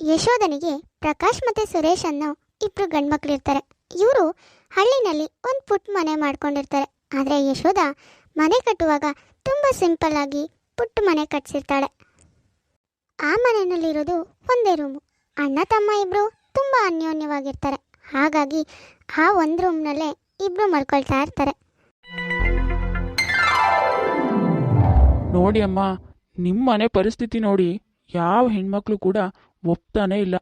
ಯಶೋಧನಿಗೆ ಪ್ರಕಾಶ್ ಮತ್ತೆ ಸುರೇಶ್ ಅನ್ನೋ ಇಬ್ರು ಗಂಡ್ಮಕ್ಳಿರ್ತಾರೆ. ಇವರು ಹಳ್ಳಿನಲ್ಲಿ ಒಂದು ಪುಟ್ಟ ಮನೆ ಮಾಡ್ಕೊಂಡಿರ್ತಾರೆ. ಆದರೆ ಯಶೋಧ ಮನೆ ಕಟ್ಟುವಾಗ ತುಂಬ ಸಿಂಪಲ್ ಆಗಿ ಪುಟ್ಟ ಮನೆ ಕಟ್ಸಿರ್ತಾಳೆ. ಆ ಮನೆಯಲ್ಲಿರೋದು ಒಂದೇ ರೂಮು ಅಣ್ಣ, ತಮ್ಮ ಇಬ್ರು ತುಂಬ ಅನ್ಯೋನ್ಯವಾಗಿರ್ತಾರೆ. ಹಾಗಾಗಿ ಆ ಒಂದು ರೂಮ್ನಲ್ಲೇ ಇಬ್ರು ಮಲ್ಕೊಳ್ತಾ ಇರ್ತಾರೆ. ನೋಡಿ ಅಮ್ಮ ನಿಮ್ಮ ಮನೆ ಪರಿಸ್ಥಿತಿ ನೋಡಿ, ಯಾವ ಹೆಣ್ಮಕ್ಳು ಕೂಡ ಒಪ್ತಾನೆ ಇಲ್ಲ.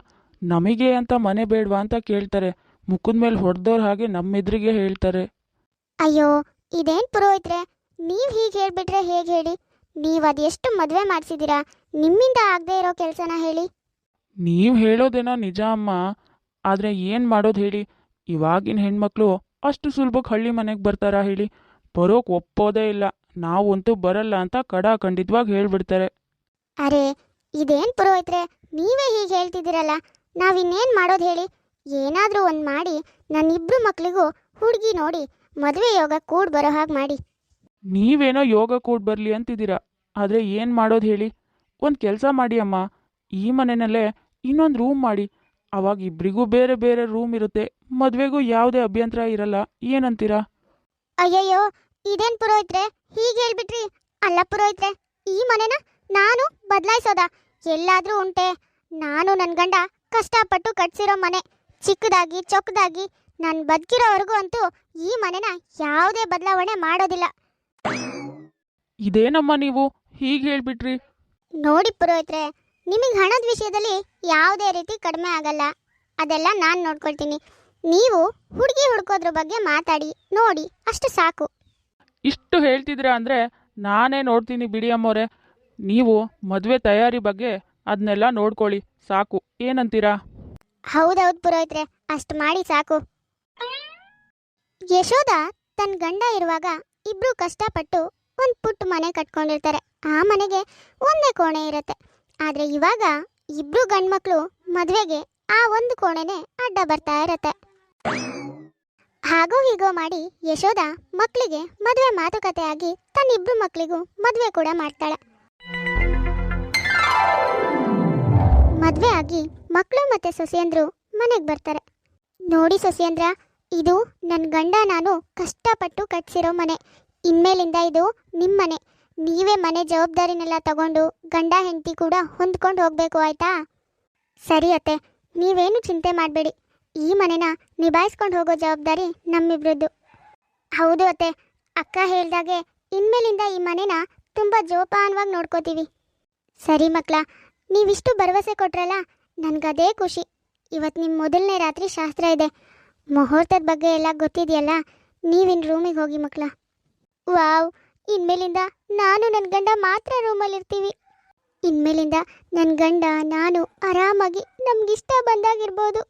ನಮಗೆ ಅಂತ ಮನೆ ಬೇಡವಾ ಅಂತ ಕೇಳ್ತಾರೆ. ಮುಖದ ಮೇಲೆ ಹೊಡೆದವ್ರ ಹಾಗೆ ನಮ್ಮೆದ್ರಿಗೆ ಹೇಳ್ತಾರೆ. ಅಯ್ಯೋ ಇದೇನ್ ಪುರೋಹಿತ್ರೆ? ನೀವು ಹೀಗೆ ಹೇಳ್ಬಿಟ್ರೆ ಹೇಗೆ ಹೇಳಿ? ನೀವು ಅದೆಷ್ಟು ಮದುವೆ ಮಾಡಿಸಿದ್ದೀರಾ ನಿಮ್ಮಿಂದ ಆಗದೆ ಇರೋ ಕೆಲಸನ ಹೇಳಿ. ನೀವು ಹೇಳೋದೇನೋ ನಿಜ ಅಮ್ಮ. ಆದರೆ ಏನು ಮಾಡೋದು ಹೇಳಿ? ಇವಾಗಿನ ಹೆಣ್ಮಕ್ಳು ಅಷ್ಟು ಸುಲಭಕ್ಕೆ ಹಳ್ಳಿ ಮನೆಗೆ ಬರ್ತಾರಾ ಹೇಳಿ? ಬರೋಕೆ ಒಪ್ಪೋದೇ ಇಲ್ಲ. ನಾವಂತೂ ಬರಲ್ಲ ಅಂತ ಕಡಾ ಖಂಡಿತವಾಗಿ ಹೇಳ್ಬಿಡ್ತಾರೆ. ಅರೆ ಇದೇನ್ ಪುರೋಹಿತ್ರೆ ನೀವೇ ಹೀಗೆ ಹೇಳ್ತಿದ್ದೀರಲ್ಲ? ನಾವಿನ್ನೇನ್ ಮಾಡೋದು ಹೇಳಿ? ಏನಾದರೂ ಒಂದು ಮಾಡಿ ನನ್ನಿಬ್ರು ಮಕ್ಳಿಗೂ ಹುಡುಗಿ ನೋಡಿ ಮದುವೆ ಯೋಗ ಕೂಡ್ ಬರೋ ಹಾಗೆ ಮಾಡಿ. ನೀವೇನೋ ಯೋಗ ಕೂಡ್ ಬರಲಿ ಅಂತಿದ್ದೀರಾ? ಆದರೆ ಏನು ಮಾಡೋದು ಹೇಳಿ? ಒಂದು ಕೆಲಸ ಮಾಡಿ ಅಮ್ಮ. ಈ ಮನೆಯಲ್ಲೇ ಇನ್ನೊಂದು ರೂಮ್ ಮಾಡಿ. ಅವಾಗ ಇಬ್ರಿಗೂ ಬೇರೆ ಬೇರೆ ರೂಮ್ ಇರುತ್ತೆ. ಮದುವೆಗೂ ಯಾವುದೇ ಅಭ್ಯಂತರ ಇರಲ್ಲ. ಏನಂತೀರಾ? ಅಯ್ಯಯ್ಯೋ ಇದೇನ್ ಪುರೋಹಿತ್ರೆ? ಹೀಗೆ ಹೇಳ್ಬಿಟ್ರಿ. ಅಲ್ಲ ಪುರೋಹಿತ್ರೆ ಈ ಮನೆನ ನಾನು ಬದಲಾಯಿಸೋದ? ಎಲ್ಲಾದ್ರೂ ಉಂಟೆ. ನಾನು ನನ್ನ ಗಂಡ ಕಷ್ಟಪಟ್ಟು ಕಟ್ಸಿರೋ ಮನೆ. ಚಿಕ್ಕದಾಗಿ ಚೊಕ್ಕದಾಗಿ ನಾನು ಬದುಕಿರೋವರೆಗೂ ಅಂತೂ ಈ ಮನೆನ ಯಾವುದೇ ಬದಲಾವಣೆ ಮಾಡೋದಿಲ್ಲ. ಇದೇನಮ್ಮ ನೀವು? ಹೀಗೆ ಹೇಳ್ಬಿಟ್ರಿ. ನೋಡಿ ಪುರೋಹಿತ್ರೆ ನಿಮಗೆ ಹಣದ ವಿಷಯದಲ್ಲಿ ಯಾವುದೇ ರೀತಿ ಕಡಿಮೆ ಆಗಲ್ಲ. ಅದೆಲ್ಲ ನಾನು ನೋಡ್ಕೊಳ್ತೀನಿ. ನೀವು ಹುಡುಗಿ ಹುಡ್ಕೋದ್ರ ಬಗ್ಗೆ ಮಾತಾಡಿ ನೋಡಿ ಅಷ್ಟು ಸಾಕು. ಇಷ್ಟು ಹೇಳ್ತಿದ್ರೆ ಅಂದ್ರೆ ನಾನೇ ನೋಡ್ತೀನಿ ಬಿಡಿ ಅಮ್ಮೋರೆ. ನೀವು ಮದುವೆ ತಯಾರಿ ಬಗ್ಗೆ ಅದನ್ನೆಲ್ಲ ನೋಡ್ಕೊಳ್ಳಿ, ಸಾಕು. ಏನಂತೀರಾ? ಹೌದೌದು ಪುರೋಹಿತ್ರೆ, ಅಷ್ಟು ಮಾಡಿ ಸಾಕು. ಯಶೋಧ ತನ್ನ ಗಂಡ ಇರುವಾಗ ಇಬ್ರು ಕಷ್ಟಪಟ್ಟು ಒಂದು ಪುಟ್ಟ ಮನೆ ಕಟ್ಕೊಂಡಿರ್ತಾರೆ. ಆ ಮನೆಗೆ ಒಂದೇ ಕೋಣೆ ಇರುತ್ತೆ. ಆದರೆ ಇವಾಗ ಇಬ್ರು ಗಂಡ್ಮಕ್ಳು ಮದುವೆಗೆ ಆ ಒಂದು ಕೋಣೆನೇ ಅಡ್ಡ ಬರ್ತಾ ಇರತ್ತೆ. ಹಾಗೋ ಹೀಗೋ ಮಾಡಿ ಯಶೋಧ ಮಕ್ಕಳಿಗೆ ಮದುವೆ ಮಾತುಕತೆ ಆಗಿ ತನ್ನಿಬ್ರು ಮಕ್ಕಳಿಗೂ ಮದುವೆ ಕೂಡ ಮಾಡ್ತಾಳೆ. ಮದುವೆ ಆಗಿ ಮಕ್ಕಳು ಮತ್ತೆ ಸೊಸೆಯಂದ್ರು ಮನೆಗೆ ಬರ್ತಾರೆ. ನೋಡಿ ಸೊಸೆಯಂದ್ರ, ಇದು ನನ್ನ ಗಂಡ ನಾನು ಕಷ್ಟಪಟ್ಟು ಕಟ್ಸಿರೋ ಮನೆ. ಇನ್ಮೇಲಿಂದ ಇದು ನಿಮ್ಮ ಮನೆ. ನೀವೇ ಮನೆ ಜವಾಬ್ದಾರಿನೆಲ್ಲ ತಗೊಂಡು ಗಂಡ ಹೆಂಡತಿ ಕೂಡ ಹೊಂದ್ಕೊಂಡು ಹೋಗಬೇಕು ಆಯ್ತಾ? ಸರಿ ಅತ್ತೆ, ನೀವೇನು ಚಿಂತೆ ಮಾಡಬೇಡಿ. ಈ ಮನೆನ ನಿಭಾಯಿಸ್ಕೊಂಡು ಹೋಗೋ ಜವಾಬ್ದಾರಿ ನಮ್ಮಿಬ್ರದ್ದು. ಹೌದು ಅತ್ತೆ, ಅಕ್ಕ ಹೇಳ್ದಾಗೆ ಇನ್ಮೇಲಿಂದ ಈ ಮನೆನ ತುಂಬ ಜೋಪಾನವಾಗಿ ನೋಡ್ಕೋತೀವಿ. ಸರಿ ಮಕ್ಳ ನೀವಿಷ್ಟು ಭರವಸೆ ಕೊಟ್ರಲ್ಲ ನನಗದೇ ಖುಷಿ. ಇವತ್ತು ನಿಮ್ಮ ಮೊದಲನೇ ರಾತ್ರಿ ಶಾಸ್ತ್ರ ಇದೆ. ಮುಹೂರ್ತದ ಬಗ್ಗೆ ಎಲ್ಲ ಗೊತ್ತಿದೆಯಲ್ಲ ನೀವಿನ್ ರೂಮಿಗೆ ಹೋಗಿ ಮಕ್ಕಳ ವಾವ್ ಇನ್ಮೇಲಿಂದ ನಾನು ನನ್ನ ಗಂಡ ಮಾತ್ರ ರೂಮಲ್ಲಿರ್ತೀವಿ. ಇನ್ಮೇಲಿಂದ ನನ್ನ ಗಂಡ ನಾನು ಆರಾಮಾಗಿ ನಮ್ಗಿಷ್ಟ ಬಂದಾಗಿರ್ಬೋದು.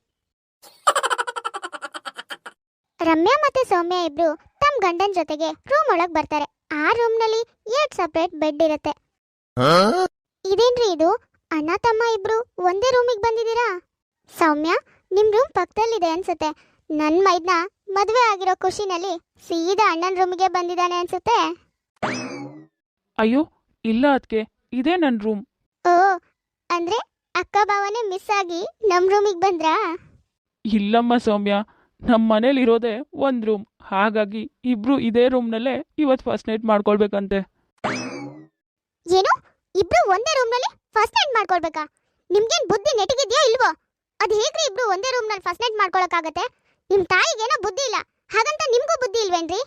ರಮ್ಯಾ ಮತ್ತೆ ಸೌಮ್ಯ ಇಬ್ರು ತಮ್ಮ ಗಂಡನ ಜೊತೆಗೆ ರೂಮ್ ಒಳಗೆ ಬರ್ತಾರೆ. ಆ ರೂಮ್ನಲ್ಲಿ ಎರಡು ಸಪ್ರೇಟ್ ಬೆಡ್ ಇರುತ್ತೆ. ಇದೇನ್ರಿ ಇದು? ಅಣ್ಣ ತಮ್ಮ ಇಬ್ರು ಒಂದೇ ರೂಮಿಗೆ ಬಂದಿದ್ದೀರಾ? ಸೌಮ್ಯ ನಿಮ್ ರೂಮ್ ಪಕ್ಕದಲ್ಲಿದೆ ಅನ್ಸುತ್ತೆ. ನನ್ನ ಮೈದ್ನ ಮದುವೆ ಆಗಿರೋ ಖುಷಿನಲ್ಲಿ ಸೀದಾ ಅಣ್ಣನ ರೂಮಿಗೆ ಬಂದಿದ್ದಾನೆ ಅನ್ಸುತ್ತೆ. ಅಯ್ಯೋ ಇಲ್ಲ ಅದಕ್ಕೆ ಇದೇ ನನ್ನ ರೂಮ್ ಓ ಅಂದ್ರೆ ಅಕ್ಕ ಭಾವನೆ ಮಿಸ್ ಆಗಿ ನಮ್ಮ ರೂಮಿಗೆ ಬಂದ್ರಾ? ಇಲ್ಲಮ್ಮ ಸೌಮ್ಯ ನಮ್ಮ ಮನೇಲಿ ಇರೋದೇ ಒಂದು ರೂಮ್ ಹಾಗಾಗಿ ಇಬ್ರು ಇದೇ ರೂಮ್ನಲ್ಲೇ ಇವತ್ತು ಫಸ್ಟ್ ನೈಟ್ ಮಾಡ್ಕೊಳ್ಬೇಕಂತೆ. ಏನು? ಇಬ್ರು ಒಂದೇ ರೂಮ್ನಲ್ಲಿ ಫಸ್ಟ್ ಏಡ್ ಮಾಡ್ಕೊಳ್ಬೇಕಾ? ನಿಮ್ಗೇನ್ ಬುದ್ಧಿ ನೆಟ್ಟಿಗಿದ್ಯಾ ಇಲ್ವೋ? ಅದು ಹೇಗ್ರಿ ಇಬ್ರು ಒಂದೇ ರೂಮ್ನಲ್ಲಿ ಫಸ್ಟ್ ಏಡ್ ಮಾಡ್ಕೊಳಕ್ಕಾಗತ್ತೆ? ನಿಮ್ ತಾಯಿಗೇನೋ ಬುದ್ಧಿ ಇಲ್ಲ ಹಾಗಂತ ನಿಮ್ಗೂ ಬುದ್ಧಿ ಇಲ್ವೇನ್ರಿ?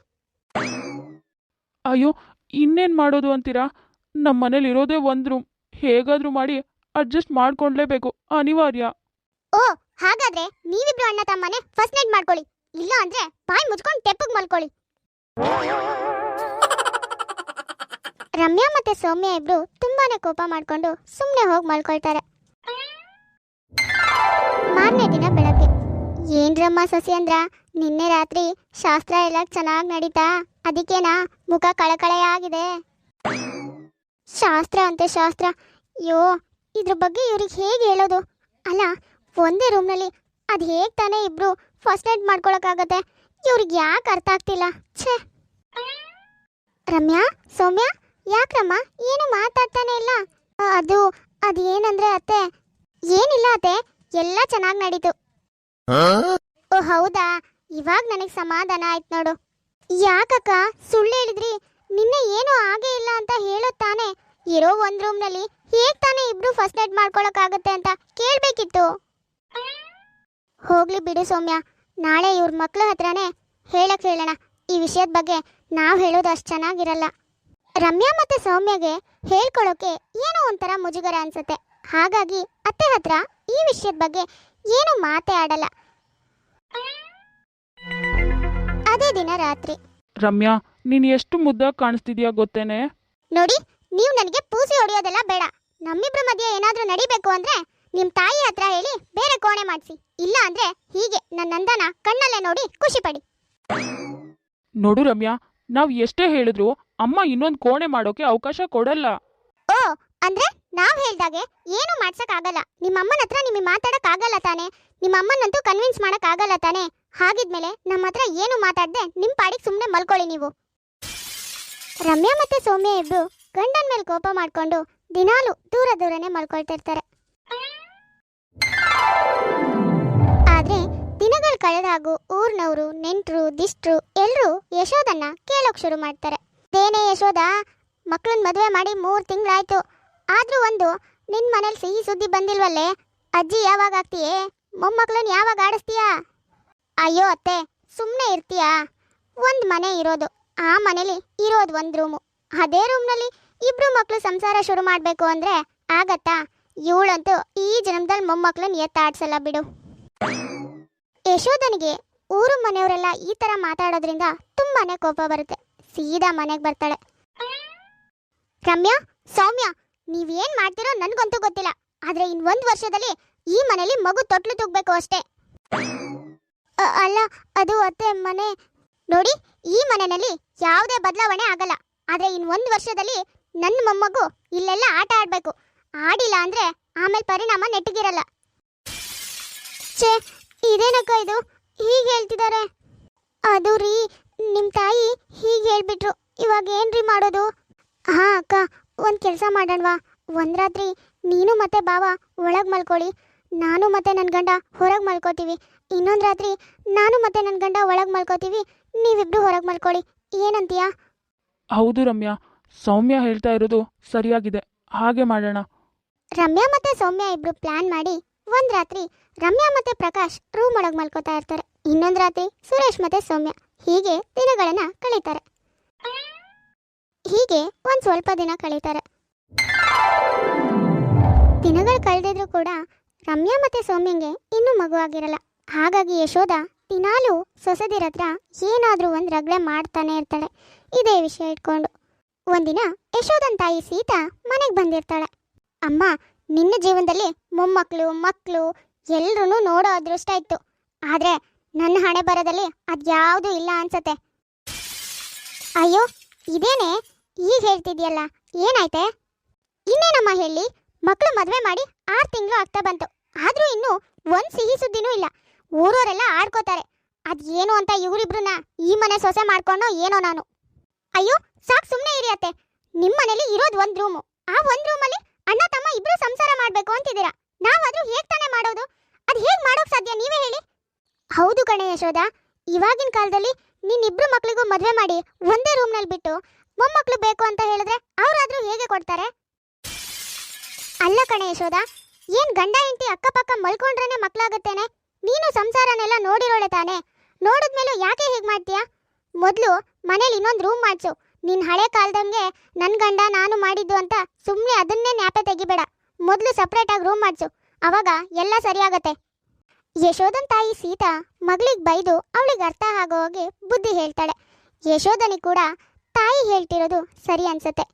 ಅಯ್ಯೋ ಇನ್ನೇನು ಮಾಡೋದು ಅಂತೀರಾ? ನಮ್ಮ ಮನೇಲಿ ಇರೋದೇ ಒಂದು ರೂಮ್ ಹೇಗಾದರೂ ಮಾಡಿ ಅಡ್ಜಸ್ಟ್ ಮಾಡ್ಕೊಳ್ಲೇಬೇಕು ಅನಿವಾರ್ಯ. ಓ ಹಾಗಾದ್ರೆ ನೀವಿಬ್ರು ಅಣ್ಣ ತಮ್ಮನೆ ಫಸ್ಟ್ ನೈಟ್ ಮಾಡ್ಕೊಳ್ಳಿ ಇಲ್ಲ ಅಂದ್ರೆ ಬಾಯಿ ಮುಚ್ಕೊಂಡು ತೆಪ್ಪಗ್ ಮಲ್ಕೊಳ್ಳಿ. ರಮ್ಯಾ ಮತ್ತೆ ಸೌಮ್ಯ ಇಬ್ರು ತುಂಬಾನೇ ಕೋಪ ಮಾಡ್ಕೊಂಡು ಸುಮ್ಮನೆ ಹೋಗಿ ಮಲ್ಕೊಳ್ತಾರೆ. ಮಾರನೇ ದಿನ ಬೆಳಗ್ಗೆ. ಏನ್ರಮ್ಮ ಸಸಿ ಅಂದ್ರ? ನಿನ್ನೆ ರಾತ್ರಿ ಶಾಸ್ತ್ರ ಎಲ್ಲ ಚೆನ್ನಾಗಿ ನಡೀತಾ? ಅದಕ್ಕೇನಾ? ಮುಖ ಕಳಕಳೆಯಾಗಿದೆ ಶಾಸ್ತ್ರ ಅಂತೆ ಶಾಸ್ತ್ರ. ಯೋ, ಇದ್ರ ಬಗ್ಗೆ ಇವ್ರಿಗೆ ಹೇಗೆ ಹೇಳೋದು? ಅಲ್ಲ, ಒಂದೇ ರೂಮ್ನಲ್ಲಿ ಅದು ಹೇಗೆ ತಾನೇ ಇಬ್ರು ಫಸ್ಟ್ ಏಡ್ ಮಾಡ್ಕೊಳಕ್ಕಾಗತ್ತೆ? ಇವ್ರಿಗೆ ಯಾಕೆ ಅರ್ಥ ಆಗ್ತಿಲ್ಲ? ಛೇ. ರಮ್ಯಾ, ಸೌಮ್ಯ ಯಾಕ್ರಮ್ಮ? ಏನು ಮಾತಾಡ್ತಾನೆ ಇಲ್ಲ? ಅದು ಅದೇನಂದ್ರೆ ಅತ್ತೆ ಏನಿಲ್ಲ ಅತ್ತೆ ಎಲ್ಲ ಚೆನ್ನಾಗಿ ನಡೀತು. ಓ ಹೌದಾ? ಇವಾಗ ನನಗೆ ಸಮಾಧಾನ ಆಯ್ತು ನೋಡು. ಯಾಕಕ್ಕ? ಸುಳ್ಳು ಹೇಳಿದ್ರಿ. ನಿನ್ನೆ ಏನೂ ಆಗೇ ಇಲ್ಲ ಅಂತ ಹೇಳುತ್ತಾನೆ ತಾನೇ? ಇರೋ ಒಂದ್ ರೂಮ್ನಲ್ಲಿ ಹೇಗ್ ತಾನೇ ಇಬ್ರು ಫಸ್ಟ್ ನೈಟ್ ಮಾಡ್ಕೊಳಕ್ಕಾಗತ್ತೆ ಅಂತ ಕೇಳ್ಬೇಕಿತ್ತು. ಹೋಗ್ಲಿ ಬಿಡು ಸೌಮ್ಯ. ನಾಳೆ ಇವ್ರ ಮಕ್ಳ ಹತ್ರನೇ ಹೇಳಕ್ ಹೇಳೋಣ. ಈ ವಿಷಯದ ಬಗ್ಗೆ ನಾವು ಹೇಳೋದು ಅಷ್ಟು ಚೆನ್ನಾಗಿರಲ್ಲ. ರಮ್ಯಾ ಮತ್ತೆ ಸೌಮ್ಯಗೆ ಹೇಳ್ಕೊಳ್ಳೋಕೆ ಏನೋ ಒಂಥರ ಮುಜುಗರ ಅನ್ಸುತ್ತೆ. ಹಾಗಾಗಿ ಅತ್ತೆ ಹತ್ರ ಈ ವಿಷಯದ ಬಗ್ಗೆ ಏನು ಮಾತೇ ಆಡಲ್ಲ. ಅದೇ ದಿನ ರಾತ್ರಿ. ರಮ್ಯಾ ನೀನು ಎಷ್ಟು ಮುದ್ದಾಗಿ ಕಾಣಿಸ್ತಿದ್ಯಾ ಗೊತ್ತೇನೆ? ನೋಡಿ ನೀವು ನನಗೆ ಪೂಸಿ ಹೊಡೆಯೋದೆಲ್ಲ ಬೇಡ. ನಮ್ಮಿಬ್ರ ಮಧ್ಯೆ ಏನಾದರೂ ನಡಿಬೇಕು ಅಂದ್ರೆ ನಿಮ್ ತಾಯಿ ಹತ್ರ ಹೇಳಿ ಬೇರೆ ಕೋಣೆ ಮಾಡಿಸಿ. ಇಲ್ಲ ಅಂದ್ರೆ ಹೀಗೆ ನನ್ನ ನಂದನ ಕಣ್ಣಲ್ಲೇ ನೋಡಿ ಖುಷಿ ಪಡಿ. ನೋಡು ರಮ್ಯಾ ನಾವು ಎಷ್ಟೇ ಹೇಳಿದ್ರು ಅಮ್ಮ ಇನ್ನೊಂದು ಕೋಣೆ ಮಾಡೋಕೆ ಅವಕಾಶ ಕೊಡಲ್ಲ. ಓ, ಅಂದ್ರೆ ನಾವ್ ಹೇಳ್ದಾಗೆ ಏನು ಮಾಡ್ಸಕ್ ಆಗಲ್ಲ ನಿಮ್ಮ ಅಮ್ಮನ ಹತ್ರ ನಿಮಗೆ ಮಾತಾಡಕ್ ಆಗಲ್ಲ ತಾನೆ. ನಿಮ್ಮ ಅಮ್ಮನಂತೂ ಕನ್ವಿನ್ಸ್ ಮಾಡಕ್ ಆಗಲ್ಲ ತಾನೆ. ಹಾಗಿದ್ಮೇಲೆ ನಮ್ಮ ಹತ್ರ ಏನು ಮಾತಾಡ್ದೆ ನಿಮ್ ಪಾಡಿಗೆ ಸುಮ್ಮನೆ ಮಲ್ಕೊಳ್ಳಿ ನೀವು. ರಮ್ಯಾ ಮತ್ತೆ ಸೌಮ್ಯ ಇಬ್ರು ಗಂಡನ ಮೇಲೆ ಕೋಪ ಮಾಡ್ಕೊಂಡು ದಿನಾಲು ದೂರ ದೂರನೇ ಮಲ್ಕೊಳ್ತಿರ್ತಾರೆ. ಆದ್ರೆ ದಿನಗಳು ಕಳೆದಾಗೂ ಊರ್ನವರು, ನೆಂಟರು, ದಿಷ್ಟ್ರು ಎಲ್ಲರೂ ಯಶೋದನ್ನ ಕೇಳೋಕ್ ಶುರು ಮಾಡ್ತಾರೆ. ಏನೇ ಯಶೋದ ಮಕ್ಕಳನ್ನ ಮದುವೆ ಮಾಡಿ ಮೂರು ತಿಂಗಳಾಯ್ತು. ಆದ್ರೂ ಒಂದು, ನಿನ್ ಮನೇಲಿ ಸಿಹಿ ಸುದ್ದಿ ಬಂದಿಲ್ವಲ್ಲೇ? ಅಜ್ಜಿ ಯಾವಾಗ ಆಗ್ತೀಯೇ? ಮೊಮ್ಮಕ್ಳನ್ನ ಯಾವಾಗ ಆಡಿಸ್ತೀಯಾ? ಅಯ್ಯೋ ಅತ್ತೆ ಸುಮ್ಮನೆ ಇರ್ತೀಯಾ? ಒಂದು ಮನೆ ಇರೋದು, ಆ ಮನೇಲಿ ಇರೋದು ಒಂದು ರೂಮು. ಅದೇ ರೂಮ್ನಲ್ಲಿ ಇಬ್ರು ಮಕ್ಳು ಸಂಸಾರ ಶುರು ಮಾಡಬೇಕು ಅಂದ್ರೆ ಆಗತ್ತಾ? ಇವಳಂತೂ ಈ ಜನ್ಮದಲ್ಲಿ ಮೊಮ್ಮಕ್ಳನ್ನ ಎತ್ತಾಡ್ಸಲ್ಲ ಬಿಡು. ಯಶೋಧನಿಗೆ ಊರು ಮನೆಯವರೆಲ್ಲ ಈ ತರ ಮಾತಾಡೋದ್ರಿಂದ ತುಂಬಾನೇ ಕೋಪ ಬರುತ್ತೆ. ಸೀದಾ ಮನೆಗೆ ಬರ್ತಾಳೆ. ರಮ್ಯಾ, ಸೌಮ್ಯ, ನೀವೇನ್ ಮಾಡ್ತೀರೋ ನನ್ಗಂತೂ ಗೊತ್ತಿಲ್ಲ. ಆದ್ರೆ ಇನ್ ಒಂದ್ ವರ್ಷದಲ್ಲಿ ಈ ಮನೇಲಿ ಮಗು ತೊಟ್ಲು ತೂಗ್ಬೇಕು ಅಷ್ಟೇ. ಅಲ್ಲ, ಅದು ಅತ್ತೆ ಮನೆ. ನೋಡಿ, ಈ ಮನೆಯಲ್ಲಿ ಯಾವುದೇ ಬದಲಾವಣೆ ಆಗಲ್ಲ. ಆದ್ರೆ ಇನ್ ಒಂದ್ ವರ್ಷದಲ್ಲಿ ನನ್ನ ಮೊಮ್ಮಗು ಇಲ್ಲೆಲ್ಲ ಆಟ ಆಡ್ಬೇಕು. ಆಡಿಲ್ಲ ಅಂದ್ರೆ ಆಮೇಲೆ ಪರಿಣಾಮ ನೆಟ್ಟಿಗಿರಲ್ಲ. ಛೇ, ಇದೇನಕ್ಕ ಇದು? ಹೀಗೆ ಹೇಳ್ತಿದ್ದಾರೆ ಅದು ರೀ ನಿಮ್ಮ ತಾಯಿ ಹೀಗೆ ಹೇಳ್ಬಿಟ್ರು ಇವಾಗ ಏನ್ರಿ ಮಾಡೋದು? ಹಾ ಅಕ್ಕ ಒಂದು ಕೆಲಸ ಮಾಡೋಣವಾ ಒಂದು ರಾತ್ರಿ ನೀನು ಮತ್ತೆ ಬಾವ ಒಳಗೆ ಮಲ್ಕೊಳ್ಳಿ ನಾನು ಮತ್ತೆ ನನ್ನ ಗಂಡ ಹೊರಗೆ ಮಲ್ಕೋತೀವಿ. ಇನ್ನೊಂದು ರಾತ್ರಿ ನಾನು ಮತ್ತೆ ನನ್ನ ಗಂಡ ಒಳಗೆ ಮಲ್ಕೋತೀವಿ ನೀವಿಬ್ರು ಹೊರಗೆ ಮಲ್ಕೊಳ್ಳಿ ಏನಂತೀಯಾ? ಹೌದು ರಮ್ಯಾ ಸೌಮ್ಯ ಹೇಳ್ತಾ ಇರೋದು ಸರಿಯಾಗಿದೆ. ಹಾಗೆ ಮಾಡೋಣ ರಮ್ಯಾ ಮತ್ತೆ ಸೌಮ್ಯ ಇಬ್ರು ಪ್ಲಾನ್ ಮಾಡಿ ಒಂದ್ ರಾತ್ರಿ ರಮ್ಯಾ ಮತ್ತೆ ಪ್ರಕಾಶ್ ರೂಮ್ ಒಳಗೆ ಮಲ್ಕೋತಾ ಇರ್ತಾರೆ. ಇನ್ನೊಂದ್ ರಾತ್ರಿ ಸುರೇಶ್ ಮತ್ತೆ ಸೌಮ್ಯ ಹೀಗೆ ದಿನಗಳನ್ನ ಕಳೀತಾರೆ. ಹೀಗೆ ಒಂದ್ ಸ್ವಲ್ಪ ದಿನ ಕಳೀತಾರೆ. ದಿನಗಳು ಕಳೆದಿದ್ರು ಕೂಡ ರಮ್ಯಾ ಮತ್ತೆ ಸೌಮ್ಯಂಗೆ ಇನ್ನೂ ಮಗು ಆಗಿರಲ್ಲ. ಹಾಗಾಗಿ ಯಶೋಧ ದಿನಾಲು ಸೊಸೆದಿರ ಹತ್ರ ಏನಾದ್ರೂ ಒಂದ್ ರಗಳೆ ಮಾಡ್ತಾನೆ ಇರ್ತಾಳೆ. ಇದೇ ವಿಷಯ ಇಟ್ಕೊಂಡು. ಒಂದಿನ ಯಶೋಧನ್ ತಾಯಿ ಸೀತಾ ಮನೆಗೆ ಬಂದಿರ್ತಾಳೆ. ಅಮ್ಮ, ನಿನ್ನ ಜೀವನದಲ್ಲಿ ಮೊಮ್ಮಕ್ಕಳು ಮಕ್ಕಳು ಎಲ್ರೂ ನೋಡೋ ಅದೃಷ್ಟ ಇತ್ತು. ಆದ್ರೆ ನನ್ನ ಹಣೆ ಬರದಲ್ಲಿ ಅದ್ಯಾವುದೂ ಇಲ್ಲ ಅನ್ಸತ್ತೆ. ಅಯ್ಯೋ, ಇದೇನೆ? ಈಗ ಹೇಳ್ತಿದ್ಯಲ್ಲ, ಏನಾಯ್ತೆ? ಇನ್ನೇನಮ್ಮ ಹೇಳಿ? ಮಕ್ಕಳು ಮದುವೆ ಮಾಡಿ ಆರು ತಿಂಗಳು ಆಗ್ತಾ ಬಂತು. ಆದ್ರೂ ಇನ್ನೂ ಒಂದು ಸಿಹಿ ಸುದ್ದಿನೂ ಇಲ್ಲ. ಊರವರೆಲ್ಲ ಆಡ್ಕೋತಾರೆ. ಅದೇನು ಅಂತ ಇವರಿಬ್ರನ್ನ ಈ ಮನೆ ಸೊಸೆ ಮಾಡ್ಕೊಂಡು ಏನೋ ನಾನು. ಅಯ್ಯೋ, ಸಾಕ್ ಸುಮ್ಮನೆ ಇರಿ ಅತ್ತೆ. ನಿಮ್ಮ ಮನೇಲಿ ಇರೋದು ಒಂದು ರೂಮು. ಆ ಒಂದು ರೂಮಲ್ಲಿ ಅಣ್ಣ ತಮ್ಮ ಇಬ್ರು ಸಂಸಾರ ಮಾಡಬೇಕು ಅಂತಿದ್ದೀರಾ? ನಾವಾದರೂ ಹೇಗ್ ತಾನೇ ಮಾಡೋದು? ಅದು ಹೇಗ್ ಮಾಡೋಕೆ ಸಾಧ್ಯ? ನೀವೇ ಹೇಳಿ. ಹೌದು ಕಣೆ ಯಶೋಧ. ಇವಾಗಿನ ಕಾಲದಲ್ಲಿ ನಿನ್ ಇಬ್ರು ಮಕ್ಳಿಗೂ ಮದ್ವೆ ಮಾಡಿ ಒಂದೇ ರೂಮ್ನಲ್ಲಿ ಬಿಟ್ಟು ಮೊಮ್ಮಕ್ಳು ಬೇಕು ಅಂತ ಹೇಳಿದ್ರೆ ಅವ್ರಾದ್ರೂ ಹೇಗೆ ಕೊಡ್ತಾರೆ? ಅಲ್ಲ ಕಣೆ ಯಶೋಧ, ಏನ್ ಗಂಡ ಹೆಂಡತಿ ಅಕ್ಕಪಕ್ಕ ಮಲ್ಕೊಂಡ್ರೇನೆ ಮಕ್ಳಾಗತ್ತೇನೆ? ನೀನು ಸಂಸಾರನೆಲ್ಲ ನೋಡಿರೋಳೆ ತಾನೆ. ನೋಡಿದ್ಮೇಲೆ ಯಾಕೆ ಹೇಗೆ ಮಾಡ್ತೀಯಾ? ಮೊದಲು ಮನೇಲಿ ಇನ್ನೊಂದು ರೂಮ್ ಮಾಡ್ಸು. ನಿನ್ನ ಹಳೆ ಕಾಲದಂಗೆ ನನ್ನ ಗಂಡ ನಾನು ಮಾಡಿದ್ದು ಅಂತ ಸುಮ್ಮನೆ ಅದನ್ನೇ ನ್ಯಾಪೆ ತೆಗಿಬೇಡ. ಮೊದಲು ಸಪ್ರೇಟಾಗಿ ರೂಮ್ ಮಾಡ್ಸು. ಅವಾಗ ಎಲ್ಲ ಸರಿಯಾಗತ್ತೆ. ಯಶೋದನ್ ತಾಯಿ ಸೀತಾ ಮಗಳಿಗೆ ಬೈದು ಅವಳಿಗೆ ಅರ್ಥ ಆಗೋ ಹಾಗೆ ಬುದ್ಧಿ ಹೇಳ್ತಾಳೆ. ಯಶೋಧನಿ ಕೂಡ ತಾಯಿ ಹೇಳ್ತಿರೋದು ಸರಿ ಅನ್ಸುತ್ತೆ.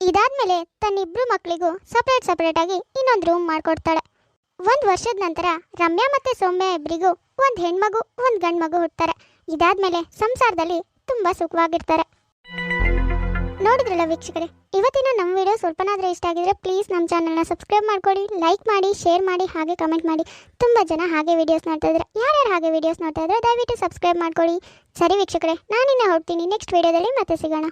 ಇದಾದ್ಮೇಲೆ ತನ್ನಿಬ್ರು ಮಕ್ಕಳಿಗೂ ಸಪ್ರೇಟ್ ಸಪ್ರೇಟ್ ಆಗಿ ಇನ್ನೊಂದು ರೂಮ್ ಮಾಡ್ಕೊಡ್ತಾಳೆ. ಒಂದು ವರ್ಷದ ನಂತರ ರಮ್ಯಾ ಮತ್ತೆ ಸೌಮ್ಯ ಇಬ್ಬರಿಗೂ ಒಂದು ಹೆಣ್ಮಗು, ಒಂದು ಗಂಡ್ ಮಗು ಹುಡ್ತಾರೆ ಇದಾದ್ಮೇಲೆ ಸಂಸಾರದಲ್ಲಿ ತುಂಬಾ ಸುಖವಾಗಿರ್ತಾರೆ. ನೋಡಿದ್ರಲ್ಲ ವೀಕ್ಷಕರೇ? ಇವತ್ತಿನ ನಮ್ಮ ವಿಡಿಯೋ ಸ್ವಲ್ಪನಾದ್ರೂ ಇಷ್ಟ ಆಗಿದ್ರೆ ಪ್ಲೀಸ್ ನಮ್ಮ ಚಾನಲ್ನ ಸಬ್ಸ್ಕ್ರೈಬ್ ಮಾಡ್ಕೊಡಿ ಲೈಕ್ ಮಾಡಿ ಶೇರ್ ಮಾಡಿ, ಹಾಗೆ ಕಮೆಂಟ್ ಮಾಡಿ. ತುಂಬ ಜನ ಹಾಗೆ ವಿಡಿಯೋಸ್ ನೋಡ್ತಾ ಇದ್ರೆ, ಯಾರ್ಯಾರು ಹಾಗೆ ವಿಡಿಯೋಸ್ ನೋಡ್ತಾ ಇದ್ರೆ ದಯವಿಟ್ಟು ಸಬ್ಸ್ಕ್ರೈಬ್ ಮಾಡ್ಕೊಳ್ಳಿ ಸರಿ ವೀಕ್ಷಕರೇ, ನಾನಿನ್ನ ಹೊರಡ್ತೀನಿ. ನೆಕ್ಸ್ಟ್ ವಿಡಿಯೋದಲ್ಲಿ ಮತ್ತೆ ಸಿಗೋಣ.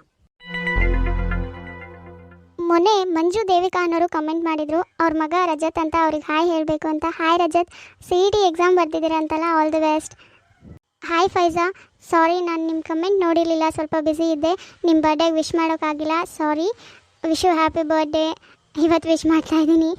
ಮೊನ್ನೆ ಮಂಜು ದೇವಿಕಾ ಅನ್ನೋರು ಕಮೆಂಟ್ ಮಾಡಿದರು. ಅವ್ರ ಮಗ ರಜತ್ ಅಂತ ಅವ್ರಿಗೆ ಹಾಯ್ ಹೇಳಬೇಕು ಅಂತ. Hi Rajat C E T exam ಬರ್ತಿದ್ದೀರಾ ಅಂತಲ್ಲ all the best hi Faiza sorry ನಾನು ನಿಮ್ಮ ಕಮೆಂಟ್ ನೋಡಿರಲಿಲ್ಲ, ಸ್ವಲ್ಪ ಬ್ಯುಸಿ ಇದ್ದೆ. ನಿಮ್ಮ ಬರ್ಡೇಗೆ ವಿಶ್ ಮಾಡೋಕ್ಕಾಗಿಲ್ಲ. Sorry wish you happy birthday ಇವತ್ತು ವಿಶ್ ಮಾಡ್ತಾ ಇದ್ದೀನಿ.